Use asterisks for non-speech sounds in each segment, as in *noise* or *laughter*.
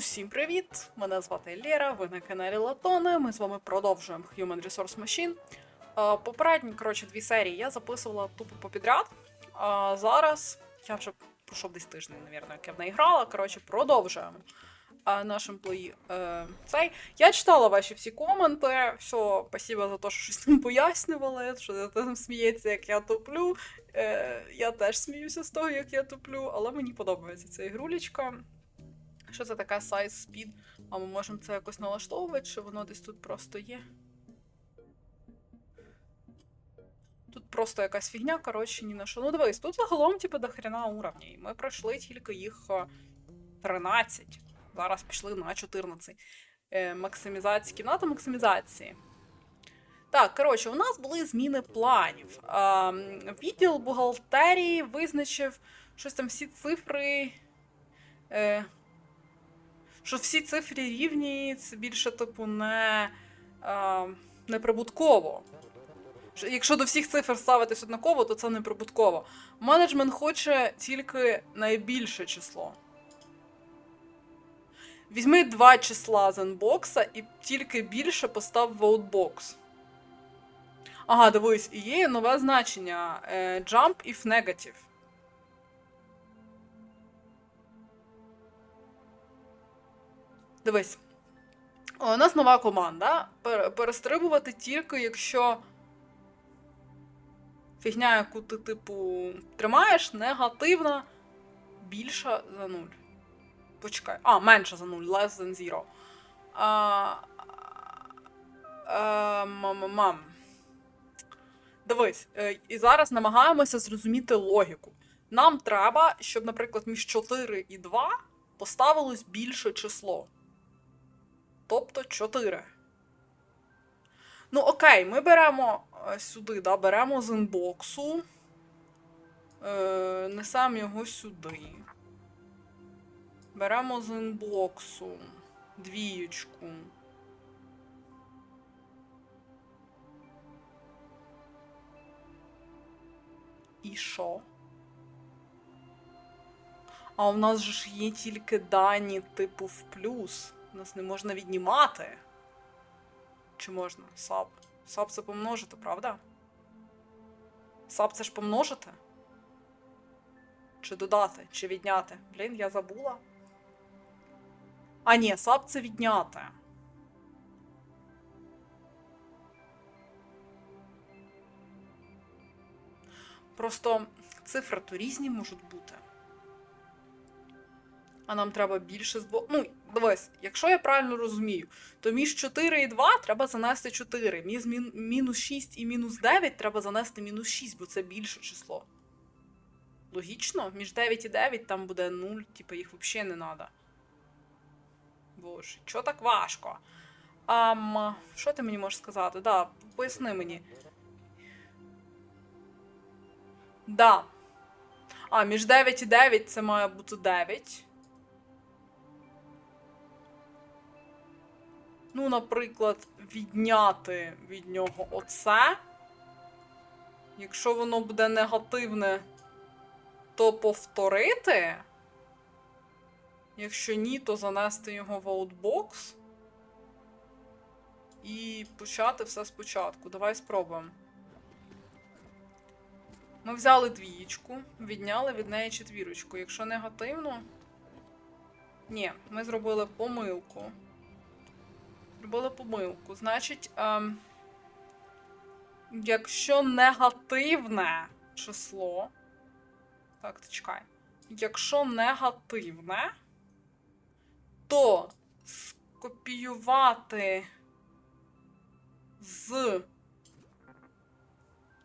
Усім привіт! Мене звати Лєра, ви на каналі Латони. Ми з вами продовжуємо Human Resource Machine. Попередні, коротше, дві серії я записувала тупо попідряд. А зараз я вже пройшов десь тиждень, навірно, як я в неї грала. Коротше, продовжуємо наш емплої е, цей. Я читала ваші всі коменти. Все, спасибо за те, що щось там пояснювали, що там сміється, як я туплю. Е, я теж сміюся з того, як я туплю, але мені подобається ця ігрулечка. Що це таке size speed? А ми можемо це якось налаштовувати, чи воно десь тут просто є? Тут просто якась фігня, коротше, ні на що. Ну дивись, тут загалом, типу, до хрена уровнів. Ми пройшли тільки їх е, 13. Зараз пішли на 14. Е, максимізація, кімната максимізації. Так, коротше, у нас були зміни планів. А, відділ бухгалтерії визначив щось там всі цифри. Е, що всі цифри рівні, це більше, типу, не, е, неприбутково. Що Якщо до всіх цифр ставитись однаково, то це неприбутково. Менеджмент хоче тільки найбільше число. Візьми два числа з інбокса і тільки більше постав в аутбокс. Ага, дивись, і є нове значення е, jump if negative. Дивись. У нас нова команда. Пер- Перестрибувати тільки, якщо фігня, яку ти, типу, тримаєш, негативна більша за 0. Почекай. А, менша за 0, less than 0. А, а, мам, мам. Дивись, е, і зараз намагаємося зрозуміти логіку. Нам треба, щоб, наприклад, між 4 і 2 поставилось більше число. Тобто 4. Ну, окей, ми беремо е, сюди, да, беремо з інбоксу. Е, несемо його сюди. Беремо з інбоксу двієчку. І що? А у нас ж є тільки дані типу в плюс. Нас не можна віднімати. Чи можна? Саб. Саб це помножити, правда? Саб це ж помножити? Чи додати, чи відняти? Блін, я забула. А ні, саб це відняти. Просто цифри то різні можуть бути. А нам треба більше з. Ну, дивись, якщо я правильно розумію, то між 4 і 2 треба занести 4. Між мін- мінус 6 і мінус 9 треба занести мінус 6, бо це більше число. Логічно? Між 9 і 9 там буде 0, типу їх взагалі не треба. Боже, чого так важко? Ам, що ти мені можеш сказати? Да, поясни мені. Да. А, між 9 і 9 це має бути 9. Ну, наприклад, відняти від нього оце. Якщо воно буде негативне, то повторити. Якщо ні, то занести його в аутбокс. І почати все спочатку. Давай спробуємо. Ми взяли двієчку, відняли від неї четвірочку. Якщо негативно. Ні, ми зробили помилку. Зробили помилку. Значить, ем, якщо негативне число. Так, ти чекай. Якщо негативне, то скопіювати з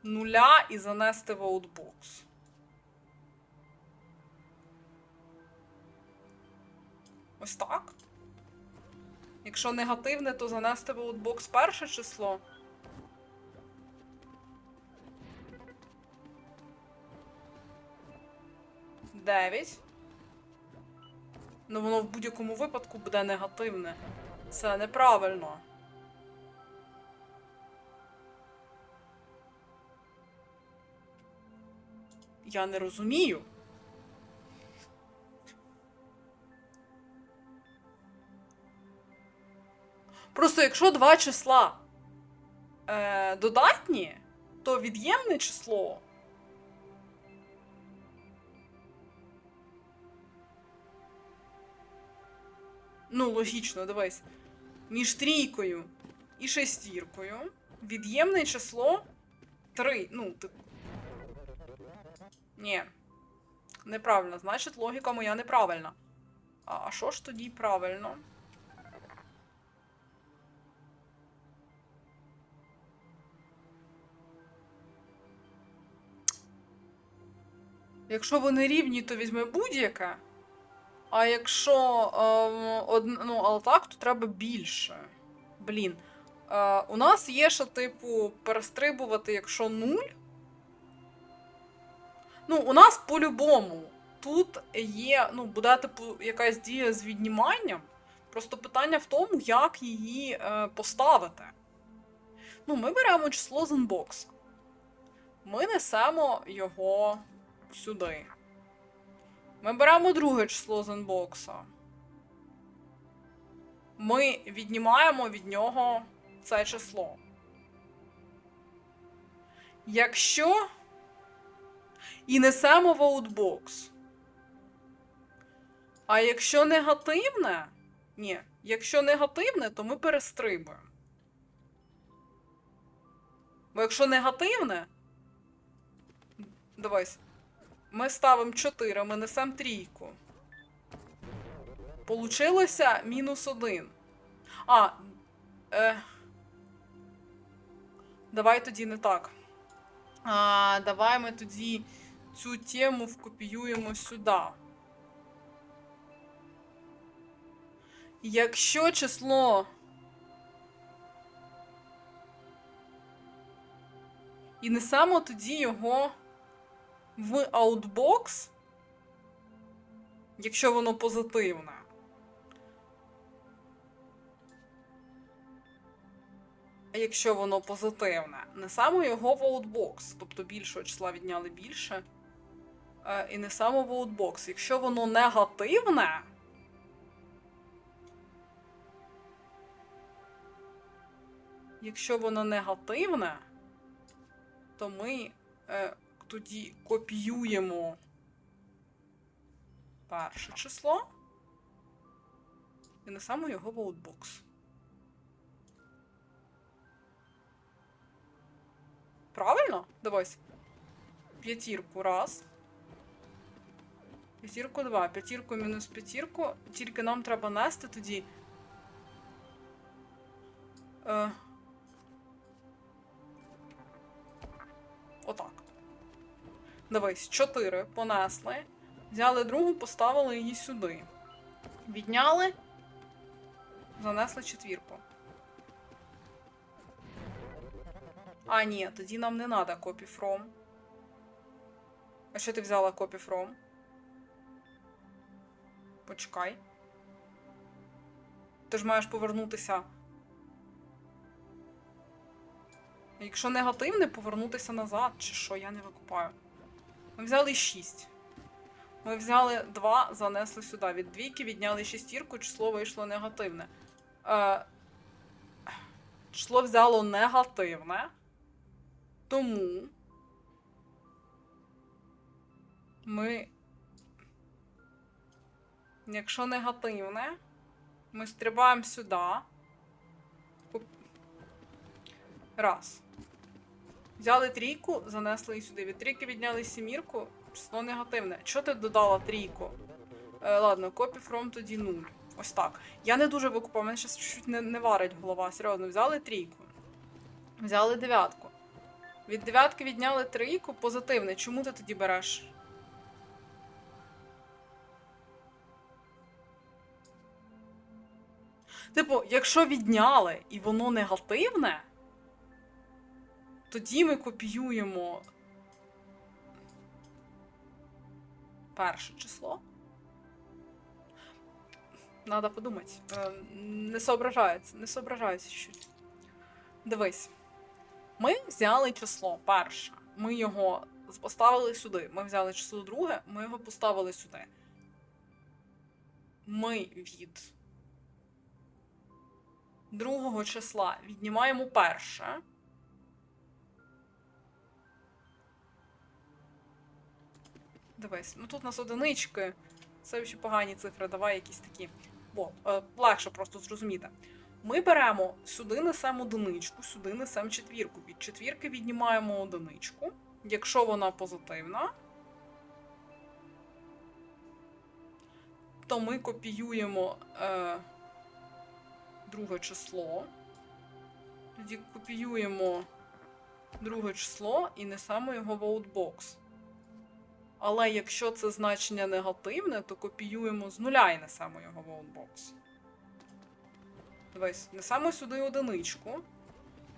нуля і занести в аутбокс. Ось так. Якщо негативне, то занести в аутбокс перше число. Дев'ять. Ну, воно в будь-якому випадку буде негативне. Це неправильно. Я не розумію. Якщо два числа е, додатні, то від'ємне число. Ну, логічно, дивись. Між трійкою і шестіркою від'ємне число 3. Ну, ти... Ні. Неправильно. Значить, логіка моя неправильна. А що ж тоді правильно? Якщо вони рівні, то візьме будь-яке. А якщо ем, од... ну, але так, то треба більше. Блін. Е, у нас є ще, типу, перестрибувати, якщо нуль. Ну, у нас по-любому. Тут є, ну, буде, типу, якась дія з відніманням. Просто питання в тому, як її е, поставити. Ну, ми беремо число з інбокса. Ми несемо його сюди. Ми беремо друге число з інбокса. Ми віднімаємо від нього це число. Якщо і несемо в аутбокс. А якщо негативне, ні, якщо негативне, то ми перестрибуємо. Бо якщо негативне, дивись, ми ставимо 4, ми несемо трійку. Получилося мінус 1. А. Е, давай тоді не так. А, Давай ми тоді цю тему вкопіюємо сюди. Якщо число. І несемо тоді його в Outbox, якщо воно позитивне. Якщо воно позитивне, несемо його в Outbox, тобто більшого числа відняли більше. е, І несемо в Outbox. Якщо воно негативне. Якщо воно негативне, то ми е, тоді копіюємо перше число і несемо його в аутбокс. Правильно? Дивись. П'ятірку раз. П'ятірку два. П'ятірку мінус п'ятірку. Тільки нам треба нести тоді. Е, Отак. Дивись, 4 понесли. Взяли другу, поставили її сюди. Відняли. Занесли четвірку. А, ні, тоді нам не треба copy from. А що ти взяла copy from? Почекай. Ти ж маєш повернутися. Якщо негативне, повернутися назад, чи що, я не викупаю. Ми взяли 6. Ми взяли 2, занесли сюди. Від двійки відняли шестірку, число вийшло негативне. Е, число взяло негативне. Тому ми. Якщо негативне, ми стрибаємо сюди. Раз. Взяли трійку, занесли її сюди. Від трійки відняли сімірку, число негативне. Чого ти додала трійку? Е, ладно, copy from тоді 0. Ось так. Я не дуже викупав, мене щось чуть не, не варить голова. Серйозно, взяли трійку. Взяли дев'ятку. Від дев'ятки відняли трійку, позитивне. Чому ти тоді береш? Типу, якщо відняли і воно негативне, тоді ми копіюємо перше число. Надо подумати. Е, Не соображається, не соображається чуть. Дивись. Ми взяли число перше. Ми його поставили сюди. Ми взяли число друге, ми його поставили сюди. Ми від другого числа віднімаємо перше. Дивись, ну тут у нас одинички. Це ще погані цифри, давай якісь такі. От, е, легше просто зрозуміти. Ми беремо сюди несемо одиничку, сюди несемо четвірку. Від четвірки віднімаємо одиничку. Якщо вона позитивна, то ми копіюємо е, друге число. Тоді копіюємо друге число і несемо його в аутбокс. Але якщо це значення негативне, то копіюємо з нуля і несемо його в аутбокс. Дивись, несемо сюди одиничку.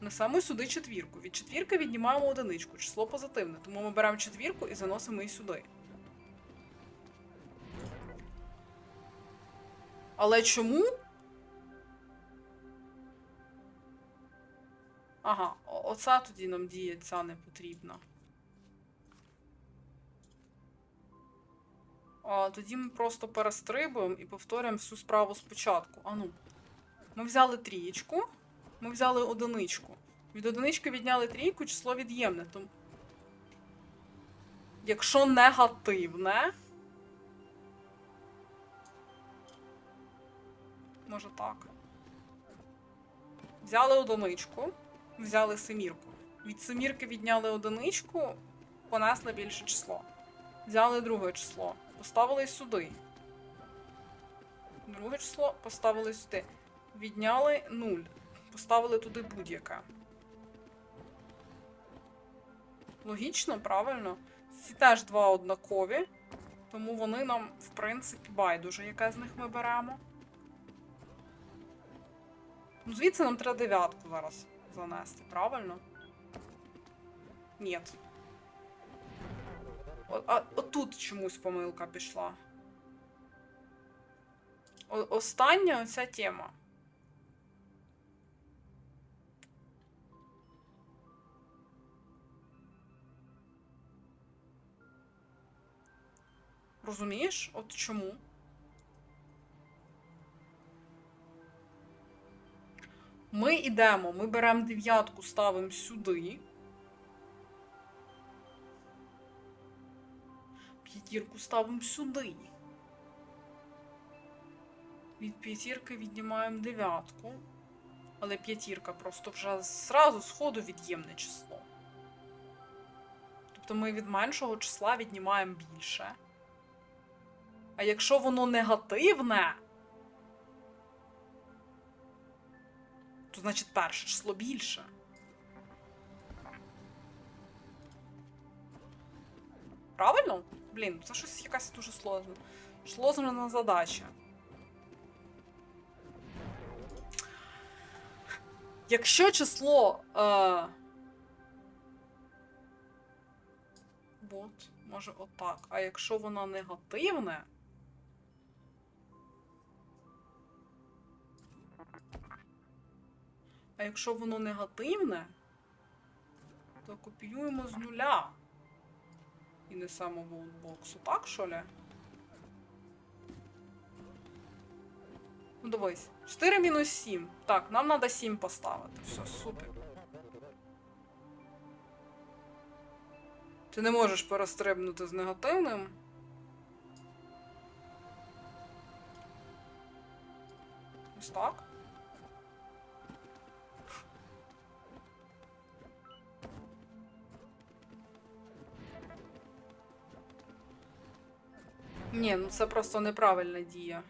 Несемо сюди четвірку. Від четвірки віднімаємо одиничку. Число позитивне. Тому ми беремо четвірку і заносимо її сюди. Але чому? Ага, оця тоді нам діє, ця не потрібна. А, тоді ми просто перестрибуємо і повторюємо всю справу спочатку. Ану. Ми взяли трієчку, ми взяли одиничку. Від одинички відняли трійку, число від'ємне. Тому... Якщо негативне. Може так. Взяли одиничку, взяли семірку. Від семірки відняли одиничку, понесли більше число. Взяли друге число, поставили сюди. Друге число поставили сюди. Відняли 0. Поставили туди будь-яке. Логічно, правильно? Ці теж два однакові, тому вони нам, в принципі, байдуже, яке з них ми беремо. Ну, звідси нам треба дев'ятку зараз занести, правильно? Ні. А отут чомусь помилка пішла. О, остання оця тема. Розумієш? От чому? Ми йдемо, ми беремо дев'ятку, ставимо сюди. П'ятірку ставимо сюди. Від п'ятірки віднімаємо дев'ятку. Але п'ятірка просто вже зразу з ходу від'ємне число. Тобто ми від меншого числа віднімаємо більше. А якщо воно негативне, то значить перше число більше. Правильно? Блін, це щось якась дуже сложна. Сложна задача. Якщо число. Е... От, може отак. А якщо воно негативне. А якщо воно негативне, то копіюємо з нуля. І не саме боксу. так, що ли? Ну, дивись. 4 мінус 7. Так, нам треба 7 поставити. Все, супер. Ти не можеш перестрибнути з негативним. Ні, ну це просто неправильна дія.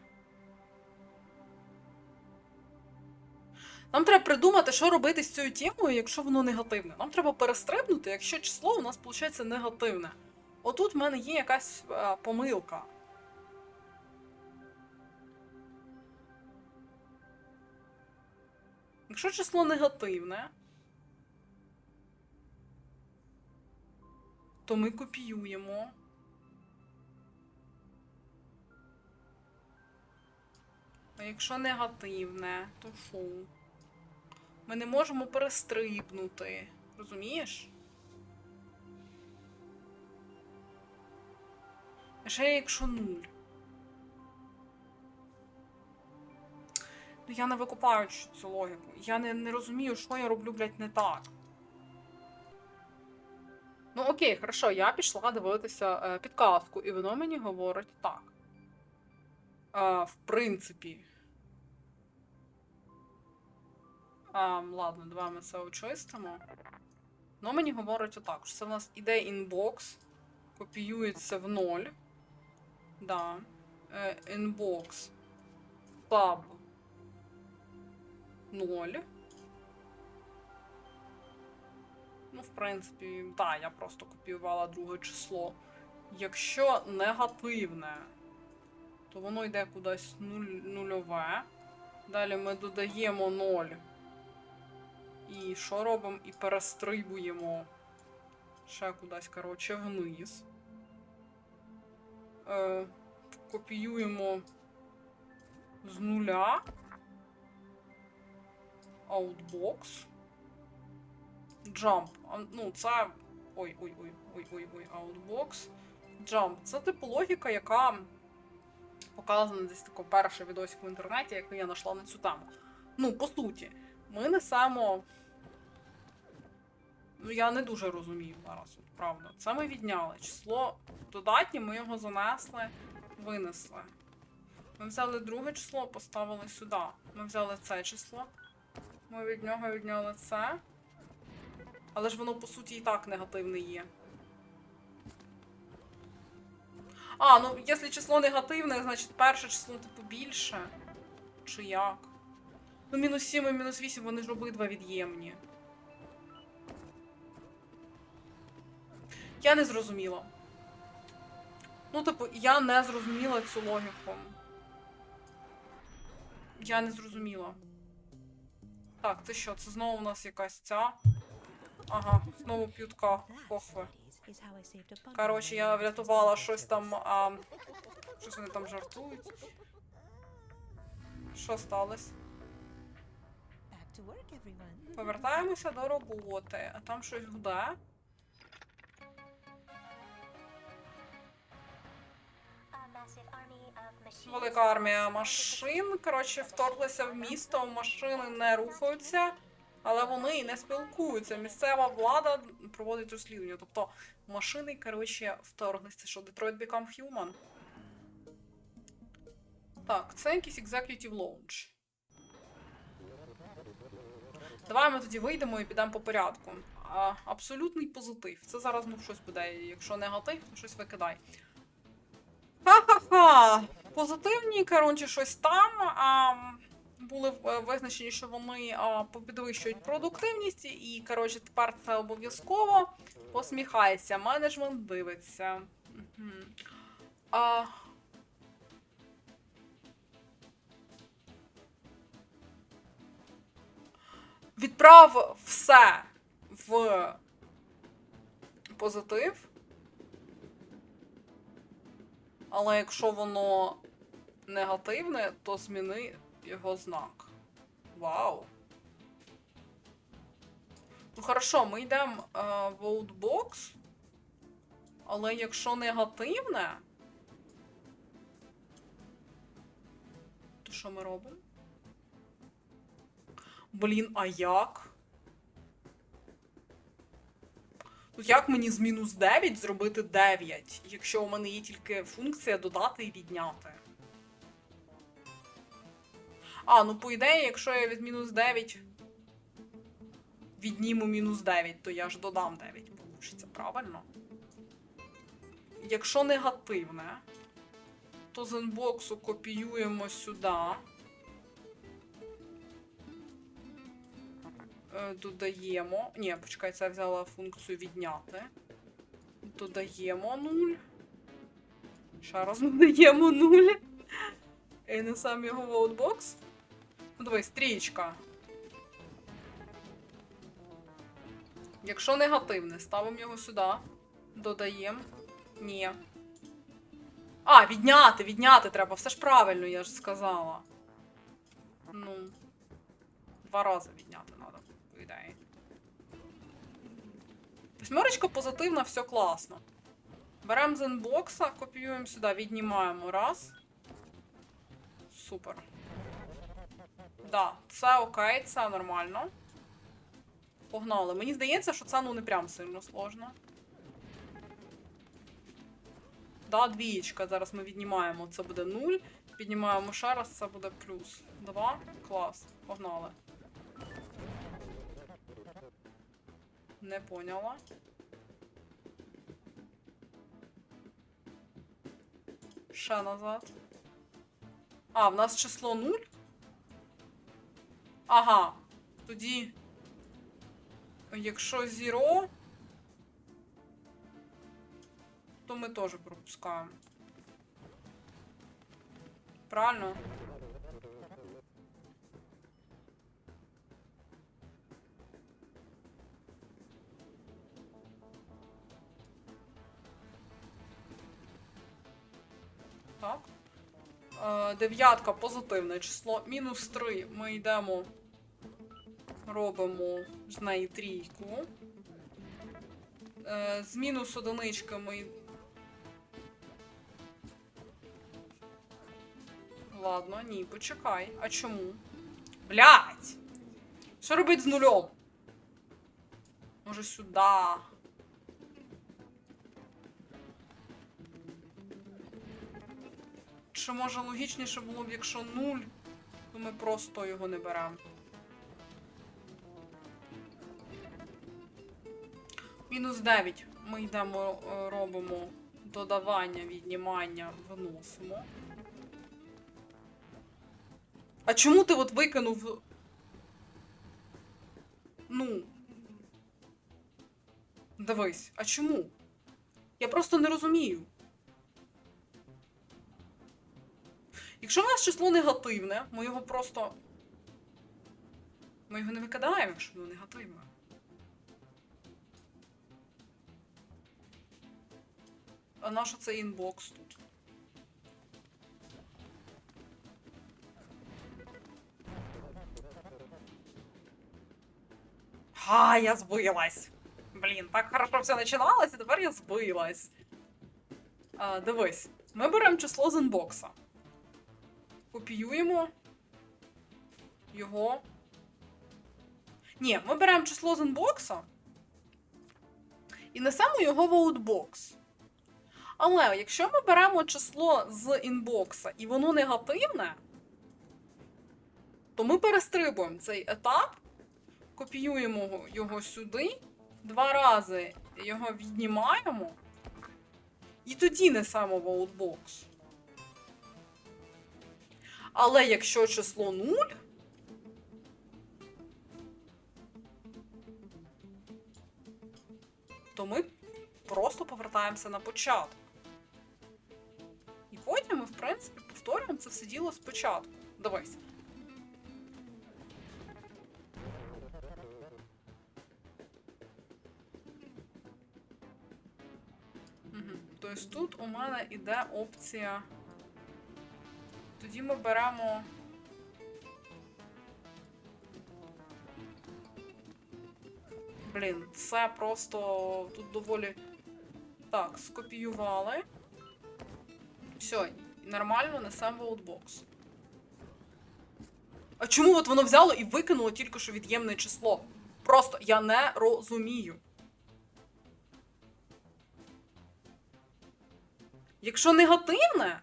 Нам треба придумати, що робити з цією темою, якщо воно негативне. Нам треба перестрибнути, якщо число у нас виходить негативне. Отут в мене є якась е, помилка. Якщо число негативне, то ми копіюємо. Якщо негативне, то що? Ми не можемо перестрибнути. Розумієш? Ще якщо нуль. Ну я не викупаю цю логіку. Я не, не розумію, що я роблю, блядь, не так. Ну окей, хорошо, я пішла дивитися е, підказку, і воно мені говорить так. Е, в принципі. А, ладно, давай ми це очистимо. Ну, мені говорить отак, що це в нас іде інбокс, копіюється в ноль. Да. Е, інбокс. Tab 0. Ну, в принципі, так, я просто копіювала друге число. Якщо негативне, то воно йде кудись нуль, нульове. Далі ми додаємо 0. І що робимо? І перестрибуємо ще кудись, коротше, вниз. Е, копіюємо з нуля. Outbox. Jump. Ну, це. Ой, ой, ой, ой, ой, ой, Outbox. Jump. Це типу логіка, яка показана десь тако перший відосик в інтернеті, який я знайшла на цю тему. Ну, по суті, ми несемо. Ну, я не дуже розумію зараз, от, правда. Це ми відняли. Число додатнє, ми його занесли, винесли. Ми взяли друге число, поставили сюди. Ми взяли це число. Ми від нього відняли це. Але ж воно, по суті, і так негативне є. А, ну якщо число негативне, значить перше число, типу, більше. Чи як? Ну, мінус 7 і мінус 8, вони ж обидва від'ємні. Я не зрозуміла. Ну, типу, я не зрозуміла цю логіку. Я не зрозуміла. Так, це що? Це знову у нас якась ця. Ага, знову п'ютка похви. Коротше, я врятувала щось там. А... Щось вони там жартують. Що сталося? Повертаємося до роботи, а там щось гуде. Велика армія машин. Коротше, вторглися в місто, машини не рухаються, але вони і не спілкуються. Місцева влада проводить розслідування. Тобто машини, коротше, вторглися. Що, Detroit Become Human? Так, це якийсь Executive Launch. Давай ми тоді вийдемо і підемо по порядку. А, абсолютний позитив. Це зараз ну щось буде. Якщо негатив, то щось викидай. Ха-ха-ха! Позитивні, коротше, щось там. А, були е, визначені, що вони підвищують продуктивність, і, коротше, тепер це обов'язково. Посміхайся, менеджмент дивиться. Угу. А, відправ все в позитив. Але якщо воно негативне, то зміни його знак. Вау. Ну, хорошо, ми йдемо е, в Outbox. Але якщо негативне, то що ми робимо? Блін, а як? Як мені з мінус 9 зробити 9, якщо у мене є тільки функція додати і відняти? А, ну по ідеї, якщо я від мінус 9 відніму мінус 9, то я ж додам 9, получиться, правильно? Якщо негативне, то з інбоксу копіюємо сюди. Додаємо. Ні, почекай, це я взяла функцію відняти. Додаємо 0. Ще раз *laughs* додаємо 0. І на сам його воутбокс. Ну, давай, стрічка. Якщо негативне, ставимо його сюди. Додаємо. Ні. А, відняти, відняти треба. Все ж правильно, я ж сказала. Ну. Два рази відняти Восьмерочка позитивна, все класно. Беремо з інбокса, копіюємо сюди, віднімаємо раз. Супер. Да, це окей, це нормально. Погнали. Мені здається, що це ну не прям сильно сложно. Да, двієчка. Зараз ми віднімаємо. Це буде 0. Піднімаємо ще раз, це буде плюс 2. Клас. Погнали. Не поняла. Ще назад. А, в нас число 0? Ага. Тоді. Якщо зіро, то ми теж пропускаємо. Правильно? Так. Е, Дев'ятка позитивне число. Мінус 3 ми йдемо. Робимо з неї трійку. Е, З мінус одинички ми. Ладно, ні, почекай. А чому? Блять! Що робить з нульом? Може сюди. Чи може логічніше було б, якщо нуль, то ми просто його не беремо. Мінус 9. Ми йдемо, е, робимо додавання, віднімання, виносимо. А чому ти от викинув. Ну. Дивись, а чому? Я просто не розумію. Якщо в нас число негативне, ми його просто. Ми його не викидаємо, якщо воно негативне. А наш це інбокс тут? Ха, я збилась. Блін, так хорошо все починалось, і тепер я збилась. А, дивись, ми беремо число з інбокса. Копіюємо його. Ні, ми беремо число з інбокса і несемо його в аутбокс. Але якщо ми беремо число з інбокса і воно негативне, то ми перестрибуємо цей етап, копіюємо його сюди, два рази його віднімаємо, і тоді несемо в аутбокс. Але якщо число 0, то ми просто повертаємося на початок. І потім ми, в принципі, повторюємо це все діло спочатку. Дивись. Угу. Тобто тут у мене іде опція. Тоді ми беремо. Блін, це просто тут доволі. Так, скопіювали. Все, нормально несемо аутбокс. А чому от воно взяло і викинуло тільки що від'ємне число? Просто я не розумію. Якщо негативне.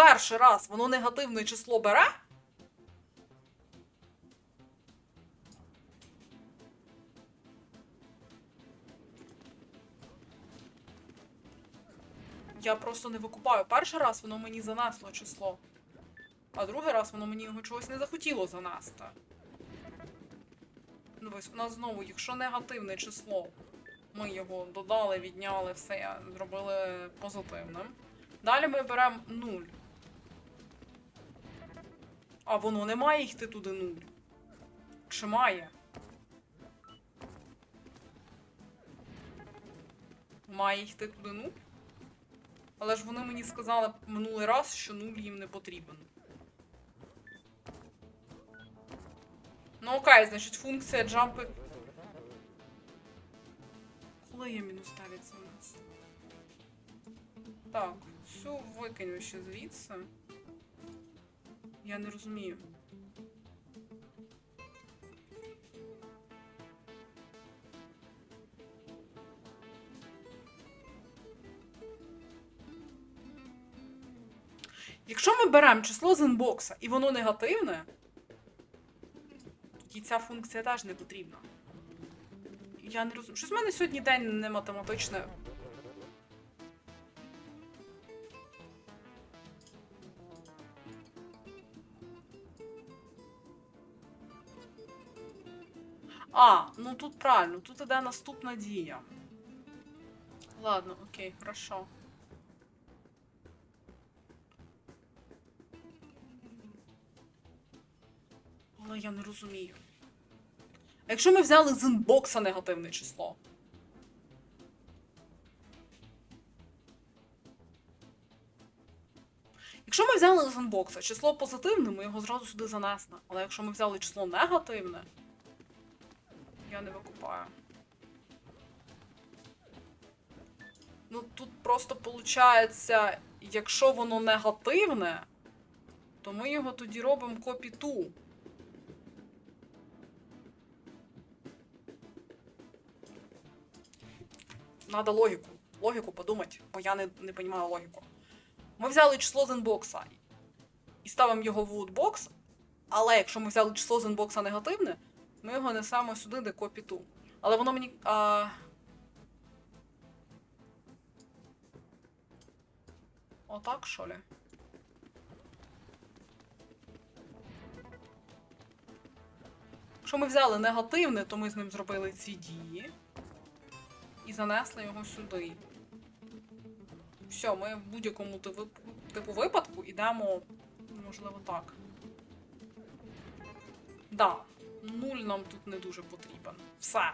Перший раз воно негативне число бере? Я просто не викупаю. Перший раз воно мені занесло число, а другий раз воно мені його чогось не захотіло занести. Ось у нас знову, якщо негативне число, ми його додали, відняли, все зробили позитивним. Далі ми беремо 0. А воно не має йти туди 0. Чи має? Має йти туди 0? Але ж вони мені сказали минулий раз, що 0 їм не потрібен. Ну окей, значить функція джампи. Коли я мінус 9 за нас? Так, цю викиню ще звідси. Я не розумію. Якщо ми беремо число з інбокса і воно негативне, тоді ця функція теж не потрібна. Я не розумію. Щось в мене сьогодні день не математичне. А, ну тут правильно, тут іде наступна дія. Ладно, окей, хорошо. Але я не розумію. А якщо ми взяли з інбокса негативне число? Якщо ми взяли з інбокса число позитивне, ми його зразу сюди занесли. Але якщо ми взяли число негативне, я не викупаю. Ну тут просто виходить, якщо воно негативне, то ми його тоді робимо копі-ту. Надо логіку. Логіку подумати, бо я не, не розумію логіку. Ми взяли число з інбокса і ставимо його в утбокс, але якщо ми взяли число з інбокса негативне, ми його несемо сюди, де копі ту. Але воно мені. А... Отак, що ли? Якщо ми взяли негативне, то ми з ним зробили ці дії і занесли його сюди. Все, ми в будь-якому типу випадку йдемо, можливо, так. Да, нуль нам тут не дуже потрібен. Все.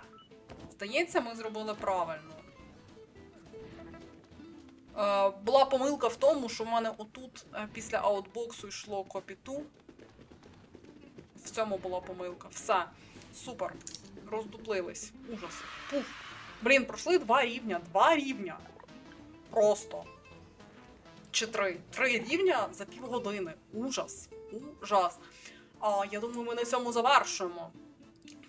Здається, ми зробили правильно. Е, була помилка в тому, що в мене отут е, після аутбоксу йшло копіту. В цьому була помилка. Все. Супер. Роздуплились. Ужас. Пух. Блін, пройшли два рівня. Два рівня. Просто. Чи три. Три рівня за півгодини. Ужас. Ужас. А, я думаю, ми на цьому завершуємо.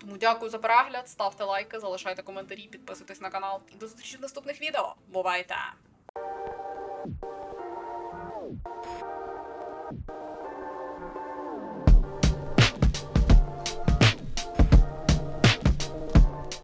Тому дякую за перегляд, ставте лайки, залишайте коментарі, підписуйтесь на канал і до зустрічі в наступних відео. Бувайте!